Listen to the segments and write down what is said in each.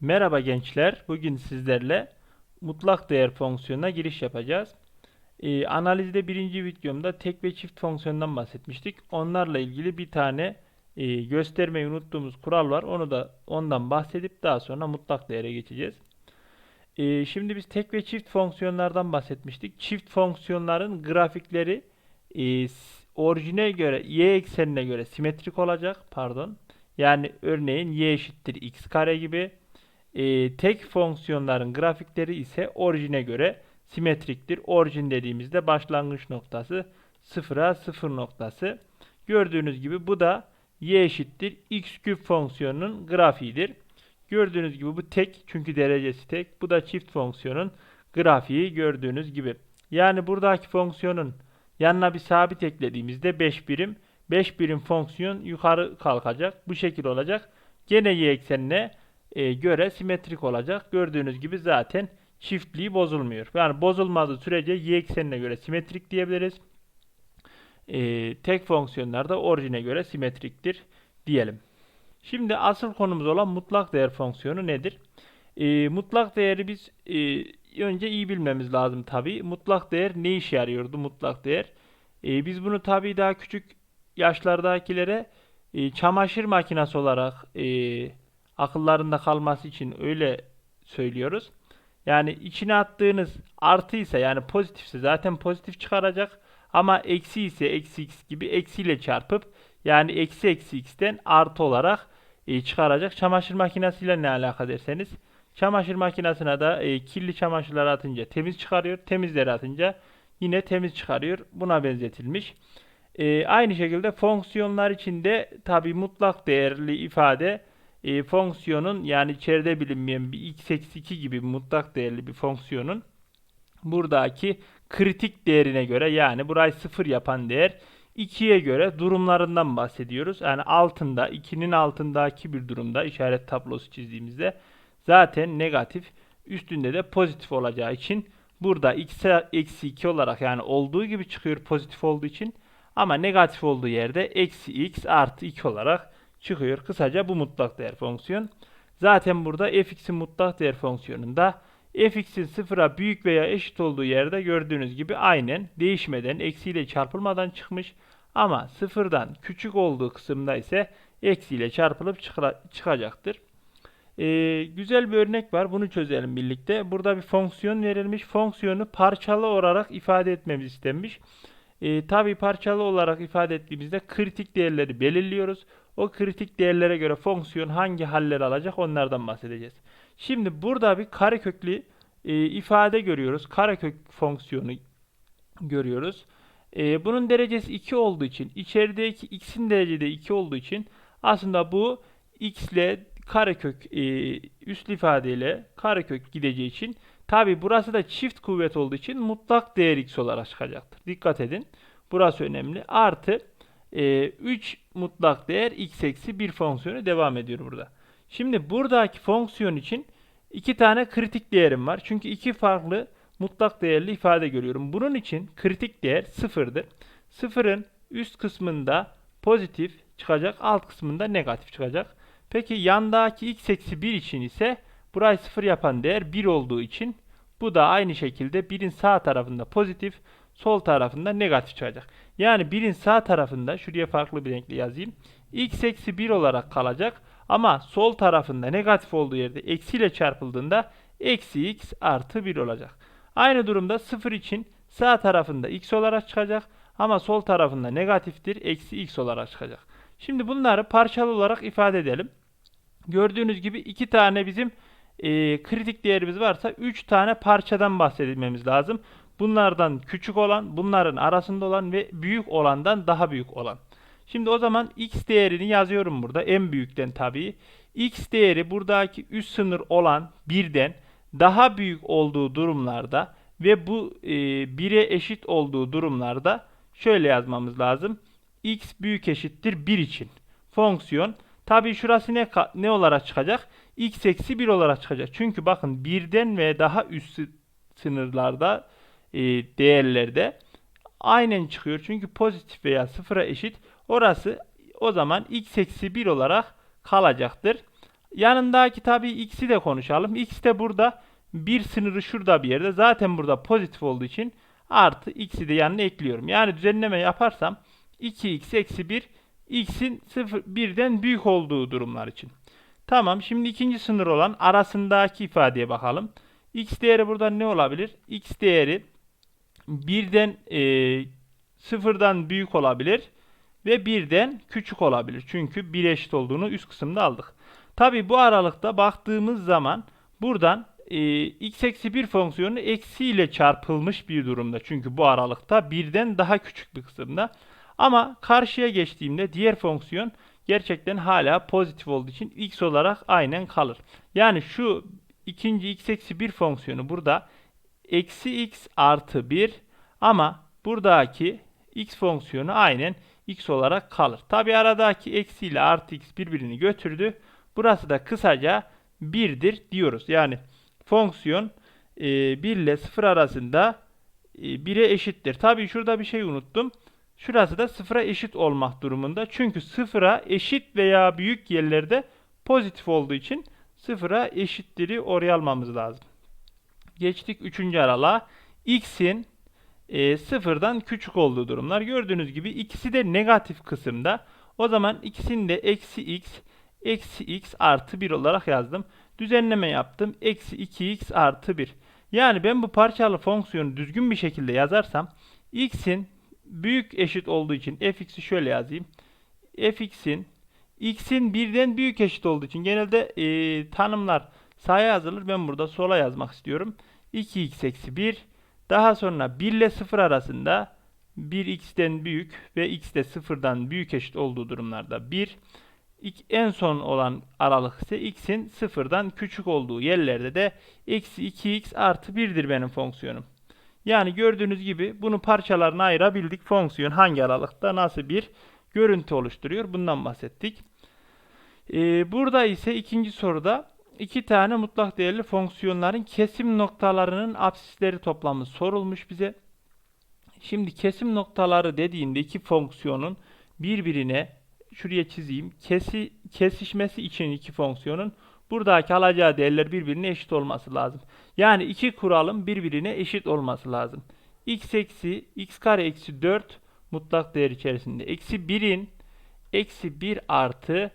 Merhaba gençler. Bugün sizlerle mutlak değer fonksiyonuna giriş yapacağız. Ee, analizde birinci videomda tek ve çift fonksiyondan bahsetmiştik. Onlarla ilgili bir tane e, göstermeyi unuttuğumuz kural var. Onu da ondan bahsedip daha sonra mutlak değere geçeceğiz. Ee, şimdi biz tek ve çift fonksiyonlardan bahsetmiştik. Çift fonksiyonların grafikleri e, orijine göre y eksenine göre simetrik olacak. Pardon. Yani örneğin y eşittir x kare gibi. Ee, tek fonksiyonların grafikleri ise orijine göre simetriktir. Orijin dediğimizde başlangıç noktası sıfıra sıfır noktası. Gördüğünüz gibi bu da y eşittir x küp fonksiyonunun grafiğidir. Gördüğünüz gibi bu tek çünkü derecesi tek. Bu da çift fonksiyonun grafiği gördüğünüz gibi. Yani buradaki fonksiyonun yanına bir sabit eklediğimizde 5 birim 5 birim fonksiyon yukarı kalkacak. Bu şekil olacak. Gene y eksenine e, göre simetrik olacak. Gördüğünüz gibi zaten çiftliği bozulmuyor. Yani bozulmadığı sürece y eksenine göre simetrik diyebiliriz. E, tek fonksiyonlar da orijine göre simetriktir diyelim. Şimdi asıl konumuz olan mutlak değer fonksiyonu nedir? E, mutlak değeri biz önce iyi bilmemiz lazım tabii. Mutlak değer ne işe yarıyordu mutlak değer? Biz bunu tabii daha küçük yaşlardakilere çamaşır makinesi olarak e, akıllarında kalması için öyle söylüyoruz. Yani içine attığınız artıysa yani pozitifse zaten pozitif çıkaracak. Ama eksi ise eksi x gibi eksiyle çarpıp yani eksi eksi x'ten artı olarak e, çıkaracak. Çamaşır makinesiyle ne alaka derseniz çamaşır makinesine de e, kirli çamaşırları atınca temiz çıkarıyor. Temizleri atınca yine temiz çıkarıyor. Buna benzetilmiş. E, aynı şekilde fonksiyonlar içinde tabi mutlak değerli ifade e, fonksiyonun yani içeride bilinmeyen bir x eksi 2 gibi mutlak değerli bir fonksiyonun buradaki kritik değerine göre yani burayı sıfır yapan değer 2'ye göre durumlarından bahsediyoruz. Yani altında 2'nin altındaki bir durumda işaret tablosu çizdiğimizde zaten negatif üstünde de pozitif olacağı için burada x'e eksi 2 olarak yani olduğu gibi çıkıyor pozitif olduğu için ama negatif olduğu yerde eksi x artı 2 olarak çıkıyor. Kısaca bu mutlak değer fonksiyon. Zaten burada fx'in mutlak değer fonksiyonunda fx'in sıfıra büyük veya eşit olduğu yerde gördüğünüz gibi aynen değişmeden eksiyle çarpılmadan çıkmış. Ama sıfırdan küçük olduğu kısımda ise eksiyle çarpılıp çıkacaktır. Ee, güzel bir örnek var. Bunu çözelim birlikte. Burada bir fonksiyon verilmiş. Fonksiyonu parçalı olarak ifade etmemiz istenmiş. Ee, tabii parçalı olarak ifade ettiğimizde kritik değerleri belirliyoruz. O kritik değerlere göre fonksiyon hangi haller alacak onlardan bahsedeceğiz. Şimdi burada bir kareköklü e, ifade görüyoruz. Karekök fonksiyonu görüyoruz. E, bunun derecesi 2 olduğu için içerideki x'in derecede 2 olduğu için aslında bu x ile karekök e, üst ifadeyle karekök gideceği için tabi burası da çift kuvvet olduğu için mutlak değer x olarak çıkacaktır. Dikkat edin. Burası önemli. Artı e, 3 mutlak değer x eksi 1 fonksiyonu devam ediyor burada. Şimdi buradaki fonksiyon için iki tane kritik değerim var. Çünkü iki farklı mutlak değerli ifade görüyorum. Bunun için kritik değer sıfırdır. Sıfırın üst kısmında pozitif çıkacak, alt kısmında negatif çıkacak. Peki yandaki x eksi 1 için ise burayı sıfır yapan değer 1 olduğu için bu da aynı şekilde 1'in sağ tarafında pozitif, sol tarafında negatif çıkacak. Yani 1'in sağ tarafında şuraya farklı bir renkle yazayım. x eksi 1 olarak kalacak. Ama sol tarafında negatif olduğu yerde eksiyle çarpıldığında eksi x artı 1 olacak. Aynı durumda 0 için sağ tarafında x olarak çıkacak. Ama sol tarafında negatiftir. Eksi x olarak çıkacak. Şimdi bunları parçalı olarak ifade edelim. Gördüğünüz gibi iki tane bizim e, kritik değerimiz varsa 3 tane parçadan bahsetmemiz lazım. Bunlardan küçük olan, bunların arasında olan ve büyük olandan daha büyük olan. Şimdi o zaman x değerini yazıyorum burada. En büyükten tabii. x değeri buradaki üst sınır olan birden daha büyük olduğu durumlarda ve bu e, 1'e eşit olduğu durumlarda şöyle yazmamız lazım. x büyük eşittir 1 için. Fonksiyon tabii şurası ne, ne olarak çıkacak? x eksi 1 olarak çıkacak. Çünkü bakın birden ve daha üst sı- sınırlarda e, değerlerde aynen çıkıyor. Çünkü pozitif veya sıfıra eşit. Orası o zaman x eksi 1 olarak kalacaktır. Yanındaki tabii x'i de konuşalım. x de burada bir sınırı şurada bir yerde. Zaten burada pozitif olduğu için artı x'i de yanına ekliyorum. Yani düzenleme yaparsam 2x eksi 1 x'in 0 1'den büyük olduğu durumlar için. Tamam şimdi ikinci sınır olan arasındaki ifadeye bakalım. x değeri burada ne olabilir? x değeri 1'den e, 0'dan büyük olabilir ve 1'den küçük olabilir. Çünkü 1 eşit olduğunu üst kısımda aldık. Tabi bu aralıkta baktığımız zaman buradan e, x eksi 1 fonksiyonu eksi ile çarpılmış bir durumda. Çünkü bu aralıkta birden daha küçük bir kısımda. Ama karşıya geçtiğimde diğer fonksiyon gerçekten hala pozitif olduğu için x olarak aynen kalır. Yani şu ikinci x eksi 1 fonksiyonu burada eksi x artı 1 ama buradaki x fonksiyonu aynen x olarak kalır. Tabi aradaki eksi ile artı x birbirini götürdü. Burası da kısaca 1'dir diyoruz. Yani fonksiyon e, 1 ile 0 arasında e, 1'e eşittir. Tabi şurada bir şey unuttum. Şurası da 0'a eşit olmak durumunda. Çünkü 0'a eşit veya büyük yerlerde pozitif olduğu için 0'a eşittir'i oraya almamız lazım. Geçtik 3. aralığa. x'in e, sıfırdan küçük olduğu durumlar. Gördüğünüz gibi ikisi de negatif kısımda. O zaman ikisini de eksi x, eksi x artı 1 olarak yazdım. Düzenleme yaptım. Eksi 2x artı 1. Yani ben bu parçalı fonksiyonu düzgün bir şekilde yazarsam x'in büyük eşit olduğu için fx'i şöyle yazayım. fx'in x'in birden büyük eşit olduğu için genelde e, tanımlar sağa yazılır. Ben burada sola yazmak istiyorum. 2x eksi 1 daha sonra 1 ile 0 arasında 1x'ten büyük ve x de 0'dan büyük eşit olduğu durumlarda 1. En son olan aralık ise x'in 0'dan küçük olduğu yerlerde de eksi 2x artı 1'dir benim fonksiyonum. Yani gördüğünüz gibi bunu parçalarına ayırabildik. Fonksiyon hangi aralıkta nasıl bir görüntü oluşturuyor bundan bahsettik. Ee, burada ise ikinci soruda iki tane mutlak değerli fonksiyonların kesim noktalarının absisleri toplamı sorulmuş bize. Şimdi kesim noktaları dediğinde iki fonksiyonun birbirine şuraya çizeyim. Kesi, kesişmesi için iki fonksiyonun buradaki alacağı değerler birbirine eşit olması lazım. Yani iki kuralın birbirine eşit olması lazım. x eksi x kare eksi 4 mutlak değer içerisinde. Eksi 1'in eksi 1 artı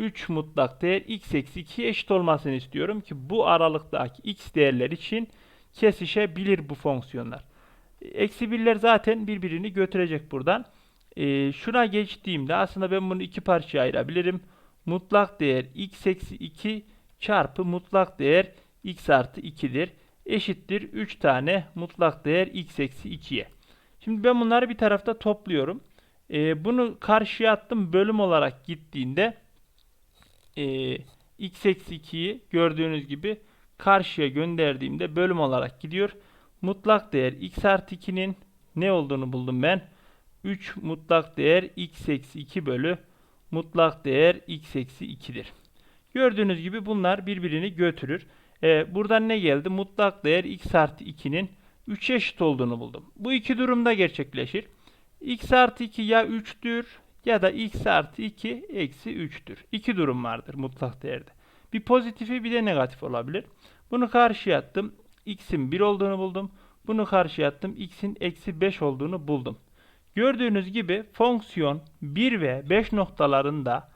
3 mutlak değer x eksi 2 eşit olmasını istiyorum ki bu aralıktaki x değerler için kesişebilir bu fonksiyonlar. Eksi birler zaten birbirini götürecek buradan. Ee, şuna geçtiğimde aslında ben bunu iki parçaya ayırabilirim. Mutlak değer x eksi 2 çarpı mutlak değer x artı 2'dir. Eşittir 3 tane mutlak değer x eksi 2'ye. Şimdi ben bunları bir tarafta topluyorum. Ee, bunu karşıya attım bölüm olarak gittiğinde e, x eksi 2'yi gördüğünüz gibi karşıya gönderdiğimde bölüm olarak gidiyor. Mutlak değer x artı 2'nin ne olduğunu buldum ben. 3 mutlak değer x eksi 2 bölü mutlak değer x eksi 2'dir. Gördüğünüz gibi bunlar birbirini götürür. Ee, buradan ne geldi? Mutlak değer x artı 2'nin 3 eşit olduğunu buldum. Bu iki durumda gerçekleşir. x artı 2 ya 3'tür ya da x artı 2 eksi 3'tür. İki durum vardır mutlak değerde. Bir pozitifi bir de negatif olabilir. Bunu karşıya attım. x'in 1 olduğunu buldum. Bunu karşıya attım. x'in eksi 5 olduğunu buldum. Gördüğünüz gibi fonksiyon 1 ve 5 noktalarında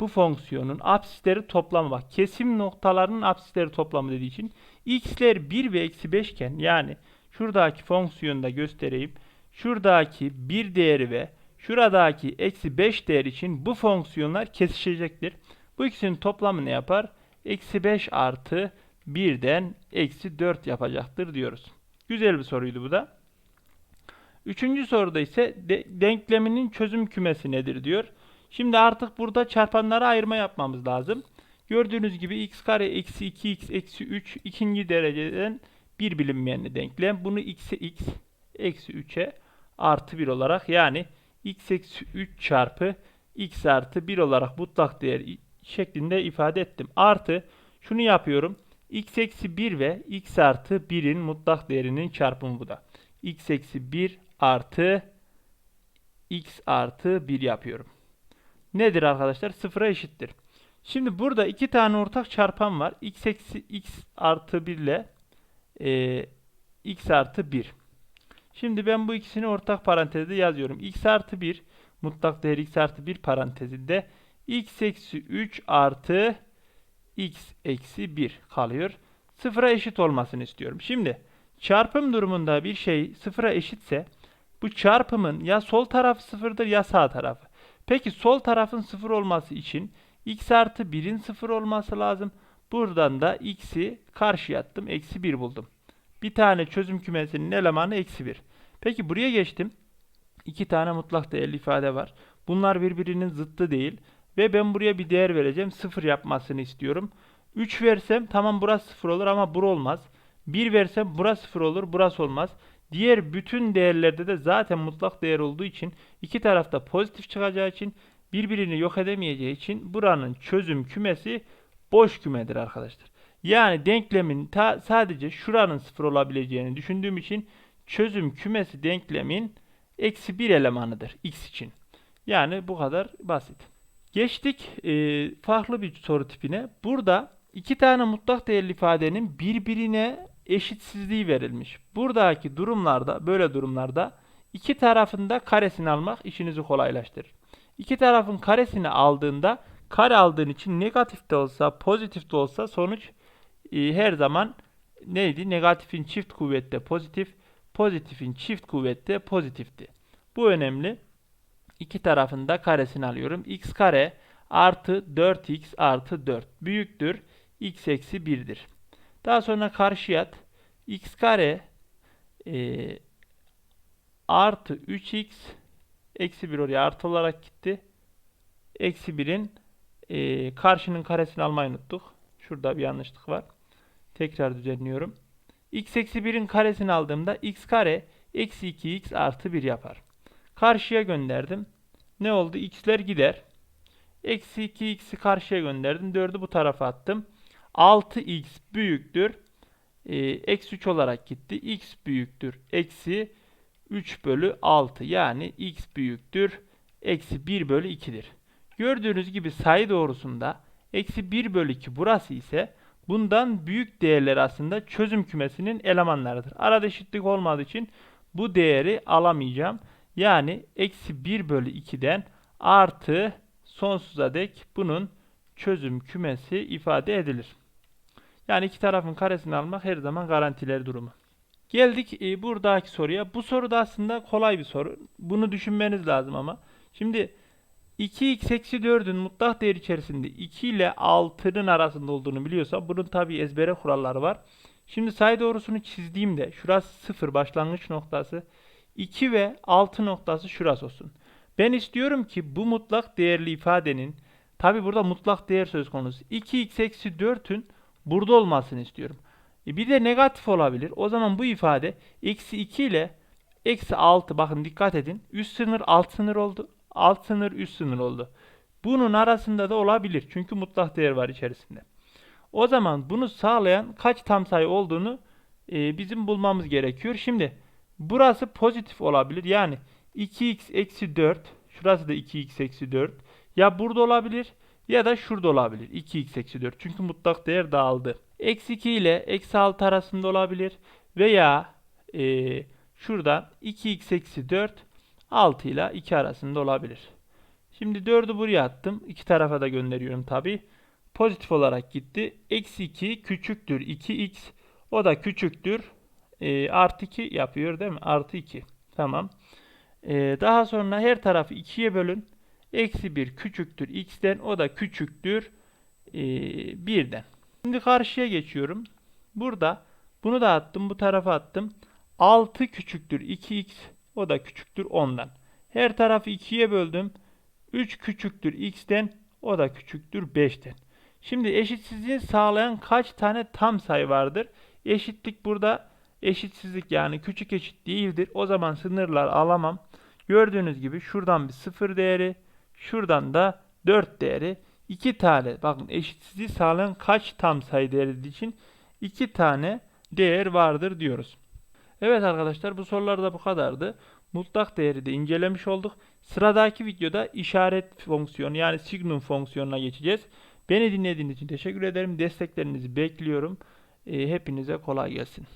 bu fonksiyonun absisleri toplamı bak. Kesim noktalarının absisleri toplamı dediği için x'ler 1 ve eksi 5 iken yani şuradaki fonksiyonu da göstereyim. Şuradaki bir değeri ve Şuradaki eksi 5 değer için bu fonksiyonlar kesişecektir. Bu ikisinin toplamı ne yapar? Eksi 5 artı 1'den eksi 4 yapacaktır diyoruz. Güzel bir soruydu bu da. Üçüncü soruda ise de, denkleminin çözüm kümesi nedir diyor. Şimdi artık burada çarpanlara ayırma yapmamız lazım. Gördüğünüz gibi x kare eksi 2x eksi 3 ikinci dereceden bir bilinmeyenli denklem. Bunu x'e x eksi 3'e artı 1 olarak yani x eksi 3 çarpı x artı 1 olarak mutlak değer şeklinde ifade ettim. Artı şunu yapıyorum. x eksi 1 ve x artı 1'in mutlak değerinin çarpımı bu da. x eksi 1 artı x artı 1 yapıyorum. Nedir arkadaşlar? Sıfıra eşittir. Şimdi burada iki tane ortak çarpan var. x eksi x artı 1 ile e, x artı 1. Şimdi ben bu ikisini ortak parantezde yazıyorum. x artı 1 mutlak değer x artı 1 parantezinde x eksi 3 artı x eksi 1 kalıyor. Sıfıra eşit olmasını istiyorum. Şimdi çarpım durumunda bir şey sıfıra eşitse bu çarpımın ya sol tarafı sıfırdır ya sağ tarafı. Peki sol tarafın sıfır olması için x artı 1'in sıfır olması lazım. Buradan da x'i karşıya attım. Eksi 1 buldum. Bir tane çözüm kümesinin elemanı eksi 1. Peki buraya geçtim. İki tane mutlak değerli ifade var. Bunlar birbirinin zıttı değil. Ve ben buraya bir değer vereceğim. Sıfır yapmasını istiyorum. 3 versem tamam burası sıfır olur ama bur olmaz. 1 versem burası sıfır olur burası olmaz. Diğer bütün değerlerde de zaten mutlak değer olduğu için iki tarafta pozitif çıkacağı için birbirini yok edemeyeceği için buranın çözüm kümesi boş kümedir arkadaşlar. Yani denklemin ta sadece şuranın sıfır olabileceğini düşündüğüm için çözüm kümesi denklemin eksi bir elemanıdır x için. Yani bu kadar basit. Geçtik e, farklı bir soru tipine. Burada iki tane mutlak değerli ifadenin birbirine eşitsizliği verilmiş. Buradaki durumlarda, böyle durumlarda iki tarafında karesini almak işinizi kolaylaştırır. İki tarafın karesini aldığında kare aldığın için negatif de olsa, pozitif de olsa sonuç e, her zaman neydi? Negatifin çift kuvvette pozitif, pozitifin çift kuvvette pozitifti. Bu önemli. İki tarafında karesini alıyorum. x kare artı 4x artı 4 büyüktür. x eksi 1'dir. Daha sonra karşıya at. x kare e, artı 3x eksi 1 oraya artı olarak gitti. Eksi 1'in e, karşının karesini almayı unuttuk. Şurada bir yanlışlık var. Tekrar düzenliyorum. X eksi 1'in karesini aldığımda x kare eksi 2x artı 1 yapar. Karşıya gönderdim. Ne oldu? x'ler gider. Eksi 2x'i karşıya gönderdim. 4'ü bu tarafa attım. 6x büyüktür. E, eksi 3 olarak gitti. x büyüktür. Eksi 3 bölü 6. Yani x büyüktür. Eksi 1 bölü 2'dir. Gördüğünüz gibi sayı doğrusunda eksi 1 bölü 2 burası ise bundan büyük değerler aslında çözüm kümesinin elemanlarıdır. Arada eşitlik olmadığı için bu değeri alamayacağım. Yani eksi 1 bölü 2'den artı sonsuza dek bunun çözüm kümesi ifade edilir. Yani iki tarafın karesini almak her zaman garantileri durumu. Geldik e, buradaki soruya. Bu soru da aslında kolay bir soru. Bunu düşünmeniz lazım ama. Şimdi 2x eksi 4'ün mutlak değer içerisinde 2 ile 6'nın arasında olduğunu biliyorsa bunun tabi ezbere kuralları var. Şimdi sayı doğrusunu çizdiğimde şurası 0 başlangıç noktası. 2 ve 6 noktası şurası olsun. Ben istiyorum ki bu mutlak değerli ifadenin tabi burada mutlak değer söz konusu. 2x eksi 4'ün burada olmasını istiyorum. E bir de negatif olabilir. O zaman bu ifade eksi 2 ile eksi 6 bakın dikkat edin. Üst sınır alt sınır oldu. Alt sınır üst sınır oldu. Bunun arasında da olabilir. Çünkü mutlak değer var içerisinde. O zaman bunu sağlayan kaç tam sayı olduğunu e, bizim bulmamız gerekiyor. Şimdi burası pozitif olabilir. Yani 2x eksi 4 şurası da 2x eksi 4 ya burada olabilir ya da şurada olabilir. 2x eksi 4 çünkü mutlak değer dağıldı. Eksi 2 ile eksi 6 arasında olabilir veya e, şuradan 2x eksi 4 6 ile 2 arasında olabilir. Şimdi 4'ü buraya attım. İki tarafa da gönderiyorum tabi. Pozitif olarak gitti. Eksi 2 küçüktür 2x. O da küçüktür. E, artı 2 yapıyor değil mi? Artı 2. Tamam. E, daha sonra her tarafı 2'ye bölün. Eksi 1 küçüktür x'ten. O da küçüktür e, 1'den. Şimdi karşıya geçiyorum. Burada bunu da attım. Bu tarafa attım. 6 küçüktür 2x. O da küçüktür 10'dan. Her tarafı 2'ye böldüm. 3 küçüktür x'ten. O da küçüktür 5'ten. Şimdi eşitsizliği sağlayan kaç tane tam sayı vardır? Eşitlik burada eşitsizlik yani küçük eşit değildir. O zaman sınırlar alamam. Gördüğünüz gibi şuradan bir 0 değeri, şuradan da 4 değeri. 2 tane bakın eşitsizliği sağlayan kaç tam sayı değeri için 2 tane değer vardır diyoruz. Evet arkadaşlar bu sorular da bu kadardı. Mutlak değeri de incelemiş olduk. Sıradaki videoda işaret fonksiyonu yani signum fonksiyonuna geçeceğiz. Beni dinlediğiniz için teşekkür ederim. Desteklerinizi bekliyorum. E, hepinize kolay gelsin.